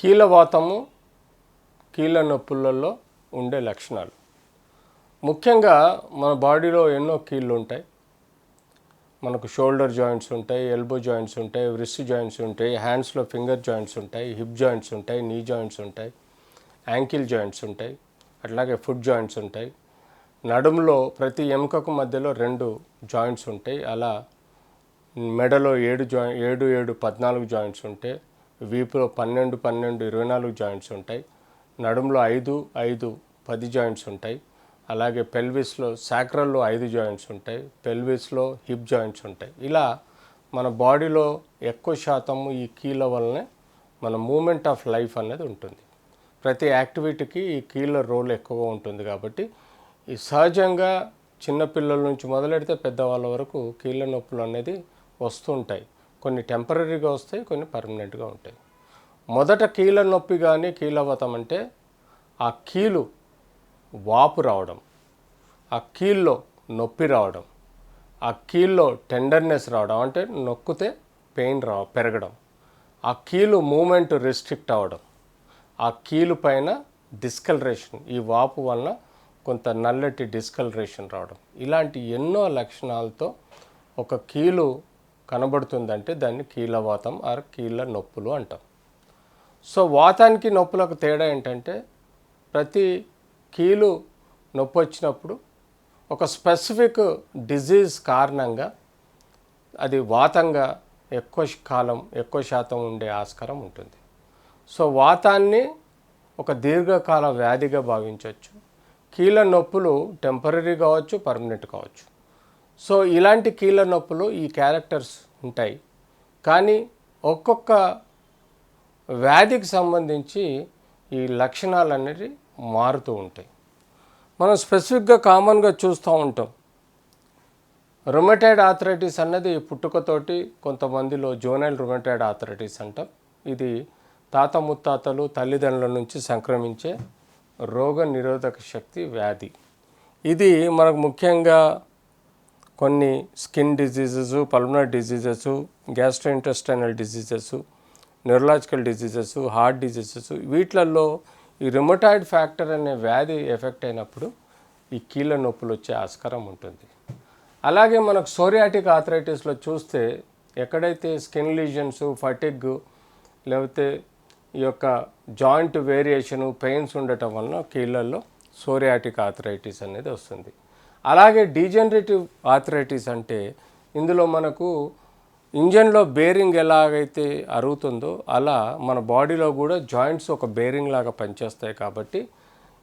కీలవాతము కీళ్ళ నొప్పులలో ఉండే లక్షణాలు. ముఖ్యంగా మన బాడీలో ఎన్నో కీళ్ళు ఉంటాయి. మనకు షోల్డర్ జాయింట్స్ ఉంటాయి ఎల్బో జాయింట్స్ ఉంటాయి రిస్ట్ జాయింట్స్ ఉంటాయి హ్యాండ్స్లో ఫింగర్ జాయింట్స్ ఉంటాయి హిప్ జాయింట్స్ ఉంటాయి నీ జాయింట్స్ ఉంటాయి యాంకిల్ జాయింట్స్ ఉంటాయి అట్లాగే ఫుట్ జాయింట్స్ ఉంటాయి. నడుములో ప్రతి ఎముకకు మధ్యలో రెండు జాయింట్స్ ఉంటాయి. అలా మెడలో ఏడు జాయి ఏడు ఏడు పద్నాలుగు జాయింట్స్ ఉంటాయి వీపులో పన్నెండు పన్నెండు ఇరవై నాలుగు జాయింట్స్ ఉంటాయి. నడుములో ఐదు ఐదు పది జాయింట్స్ ఉంటాయి. అలాగే పెల్విస్లో సాక్రల్లో ఐదు జాయింట్స్ ఉంటాయి. పెల్విస్లో హిప్ జాయింట్స్ ఉంటాయి. ఇలా మన బాడీలో ఎక్కువ శాతం ఈ కీళ్ళ వల్లనే మన మూమెంట్ ఆఫ్ లైఫ్ అనేది ఉంటుంది. ప్రతి యాక్టివిటీకి ఈ కీళ్ళ రోల్ ఎక్కువగా ఉంటుంది కాబట్టి ఈ సహజంగా చిన్నపిల్లల నుంచి మొదలెడితే పెద్దవాళ్ళ వరకు కీళ్ళ నొప్పులు అనేది వస్తుంటాయి కొన్ని టెంపరీగా వస్తాయి కొన్ని పర్మనెంట్గా ఉంటాయి. మొదట కీళ్ళ నొప్పి కానీ కీళ్ళవతం అంటే ఆ కీలు వాపు రావడం ఆ కీళ్ళలో నొప్పి రావడం ఆ కీళ్ళలో టెండర్నెస్ రావడం అంటే నొక్కితే పెయిన్ రా పెరగడం ఆ కీలు మూమెంట్ రిస్ట్రిక్ట్ అవ్వడం ఆ కీలు పైన డిస్కలరేషన్ ఈ వాపు వలన కొంత నల్లటి డిస్కలరేషన్ రావడం. ఇలాంటి ఎన్నో లక్షణాలతో ఒక కీలు కనబడుతుందంటే దాన్ని కీలవాతం ఆర్ కీళ్ళ నొప్పులు అంటాం. సో వాతానికి నొప్పులకు తేడా ఏంటంటే ప్రతి కీలు నొప్పి వచ్చినప్పుడు ఒక స్పెసిఫిక్ డిజీజ్ కారణంగా అది వాతంగా ఎక్కువ కాలం ఎక్కువ శాతం ఉండే ఆస్కారం ఉంటుంది. సో వాతాన్ని ఒక దీర్ఘకాల వ్యాధిగా భావించవచ్చు. కీళ్ళ నొప్పులు టెంపరీ కావచ్చు పర్మనెంట్ కావచ్చు. సో ఇలాంటి కీళ్ళ నొప్పులు ఈ క్యారెక్టర్స్ ఉంటాయి. కానీ ఒక్కొక్క వ్యాధికి సంబంధించి ఈ లక్షణాలు అనేవి మారుతూ ఉంటాయి. మనం స్పెసిఫిక్గా కామన్గా చూస్తూ ఉంటాం. రొమటైడ్ ఆథరైటిస్ అన్నది పుట్టుకతోటి కొంతమందిలో జోనైల్ రొమటైడ్ ఆథరైటిస్ అంటాం. ఇది తాత ముత్తాతలు తల్లిదండ్రుల నుంచి సంక్రమించే రోగ నిరోధక శక్తి వ్యాధి. ఇది మనకు ముఖ్యంగా కొన్ని skin diseases pulmonary diseases gastrointestinal diseases neurological diseases heart diseases వీటిలలో ఈ రిమోటాయిడ్ ఫ్యాక్టర్ అనే వ్యాధి ఎఫెక్ట్ అయినప్పుడు ఈ కీళ్ళ నొప్పులు వచ్చే ఆస్కారం ఉంటుంది. అలాగే మనకు సోరియాటిక్ ఆథరైటిస్లో చూస్తే ఎక్కడైతే స్కిన్ లీజన్స్ ఫటిగ్ లేకపోతే ఈ యొక్క జాయింట్ వేరియేషను పెయిన్స్ ఉండటం వలన కీళ్ళల్లో సోరియాటిక్ ఆథరైటిస్ అనేది వస్తుంది. అలాగే డీజనరేటివ్ ఆథరైటిస్ అంటే ఇందులో మనకు ఇంజన్లో బేరింగ్ ఎలాగైతే అరుగుతుందో అలా మన బాడీలో కూడా జాయింట్స్ ఒక బేరింగ్ లాగా పనిచేస్తాయి కాబట్టి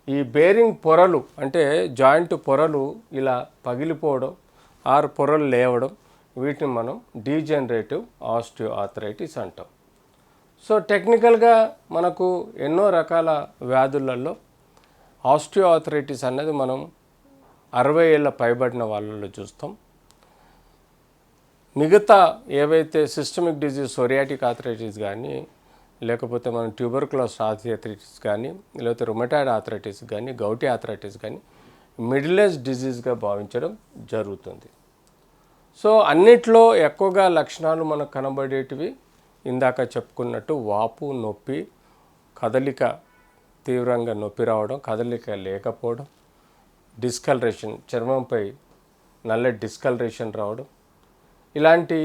ఈ బేరింగ్ పొరలు అంటే జాయింట్ పొరలు ఇలా పగిలిపోవడం ఆరు పొరలు లేవడం వీటిని మనం డీజనరేటివ్ ఆస్టియో ఆథరైటిస్ అంటాం. సో టెక్నికల్గా మనకు ఎన్నో రకాల వ్యాధులలో ఆస్టియోఆథరైటిస్ అనేది మనం అరవై ఏళ్ళ పైబడిన వాళ్ళలో చూస్తాం. మిగతా ఏవైతే సిస్టమిక్ డిజీజ్ సొరియాటిక్ ఆథరైటిస్ కానీ లేకపోతే మనం ట్యూబర్క్లోస్ ఆథరైటిస్ కానీ లేకపోతే రొమటాయిడ్ ఆథరైటిస్ కానీ గౌటీ ఆథరైటిస్ కానీ మిడిల్ ఏజ్ డిజీజ్గా భావించడం జరుగుతుంది. సో అన్నిట్లో ఎక్కువగా లక్షణాలు మనకు కనబడేటివి ఇందాక చెప్పుకున్నట్టు వాపు నొప్పి కదలిక తీవ్రంగా నొప్పి రావడం కదలిక లేకపోవడం డిస్కలరేషన్ చర్మంపై నల్ల డిస్కలరేషన్ రావడం ఇలాంటి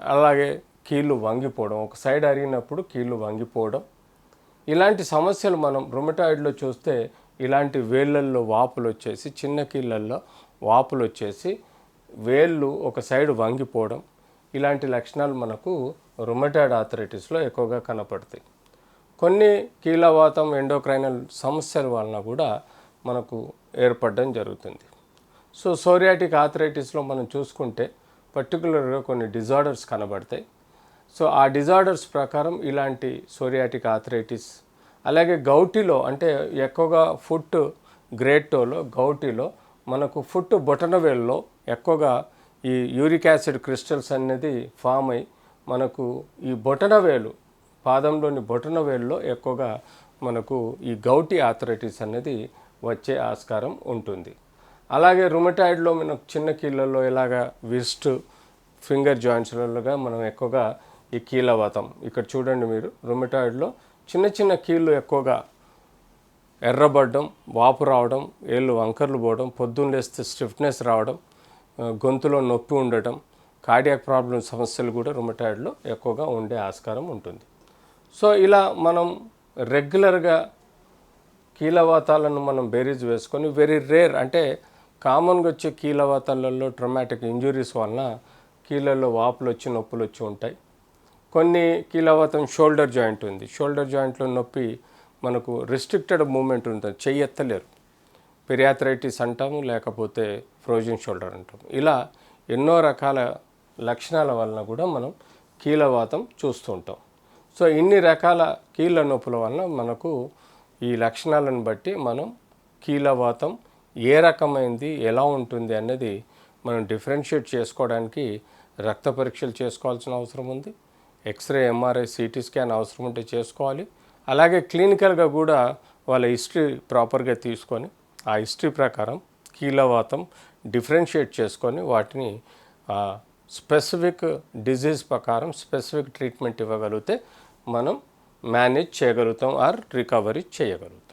అలాగే కీళ్ళు వంగిపోవడం ఒక సైడ్ అరిగినప్పుడు కీళ్ళు వంగిపోవడం ఇలాంటి సమస్యలు మనం రుమటాయిడ్లో చూస్తే ఇలాంటి వేళ్ళల్లో వాపులు వచ్చేసి చిన్న కీళ్ళల్లో వాపులు వచ్చేసి వేళ్ళు ఒక సైడ్ వంగిపోవడం ఇలాంటి లక్షణాలు మనకు రుమటాయిడ్ ఆథరైటిస్లో ఎక్కువగా కనపడతాయి. కొన్ని కీలవాతం ఎండోక్రైనల్ సమస్యల వలన కూడా మనకు ఏర్పడడం జరుగుతుంది. సో సోరియాటిక్ ఆథరైటిస్లో మనం చూసుకుంటే పర్టికులర్గా కొన్ని డిజార్డర్స్ కనబడతాయి. సో ఆ డిజార్డర్స్ ప్రకారం ఇలాంటి సోరియాటిక్ ఆథరైటిస్ అలాగే గౌటిలో అంటే ఎక్కువగా ఫుట్ గ్రేటోలో గౌటిలో మనకు ఫుట్ బొటనవేల్లో ఎక్కువగా ఈ యూరిక్ యాసిడ్ క్రిస్టల్స్ అనేది ఫామ్ అయ్యి మనకు ఈ బొటనవేలు పాదంలోని బొటనవేలులో ఎక్కువగా మనకు ఈ గౌటి ఆథరైటిస్ అనేది వచ్చే ఆస్కారం ఉంటుంది. అలాగే రుమటాయిడ్లో మనకు చిన్న కీళ్ళల్లో ఇలాగా విస్ట్ ఫింగర్ జాయింట్స్లలోగా మనం ఎక్కువగా ఈ కీలవాతం ఇక్కడ చూడండి మీరు రుమటాయిడ్లో చిన్న చిన్న కీళ్ళు ఎక్కువగా ఎర్రబడడం వాపు రావడం ఏళ్ళు వంకర్లు పోవడం పొద్దున్న లేస్తే స్టిఫ్నెస్ రావడం గొంతులో నొప్పి ఉండటం కార్డియాక్ ప్రాబ్లమ్ సమస్యలు కూడా రుమటాయిడ్లో ఎక్కువగా ఉండే ఆస్కారం ఉంటుంది. సో ఇలా మనం రెగ్యులర్గా కీలవాతాలను మనం బేరీజ్ వేసుకొని వెరీ రేర్ అంటే కామన్గా వచ్చే కీలవాతాలలో ట్రమాటిక్ ఇంజురీస్ వలన కీళ్ళల్లో వాపులు వచ్చి నొప్పులు వచ్చి ఉంటాయి. కొన్ని కీలవాతం షోల్డర్ జాయింట్ ఉంది. షోల్డర్ జాయింట్లో నొప్పి మనకు రిస్ట్రిక్టెడ్ మూమెంట్ ఉంటుంది. చెయ్యి ఎత్తలేరు పెరియాథరైటిస్ అంటాము లేకపోతే ఫ్రోజన్ షోల్డర్ అంటాము. ఇలా ఎన్నో రకాల లక్షణాల వలన కూడా మనం కీలవాతం చూస్తూ ఉంటాం సో ఇన్ని రకాల కీళ్ళ నొప్పుల వలన మనకు ఈ లక్షణాలను బట్టి మనం కీలవాతం ఏ రకమైంది ఎలా ఉంటుంది అనేది మనం డిఫరెన్షియేట్ చేసుకోవడానికి రక్త పరీక్షలు చేసుకోవాల్సిన అవసరం ఉంది. ఎక్స్రే ఎంఆర్ఐ సిటీ స్కాన్ అవసరం ఉంటే చేసుకోవాలి. అలాగే క్లినికల్గా కూడా వాళ్ళ హిస్టరీ ప్రాపర్గా తీసుకొని ఆ హిస్టరీ ప్రకారం కీలవాతం డిఫరెన్షియేట్ చేసుకొని వాటిని స్పెసిఫిక్ డిజీజ్ ప్రకారం స్పెసిఫిక్ ట్రీట్మెంట్ ఇవ్వగలిగితే మనం మేనేజ్ చేయగలుగుతాం ఆర్ రికవరీ చేయగలుగుతాం.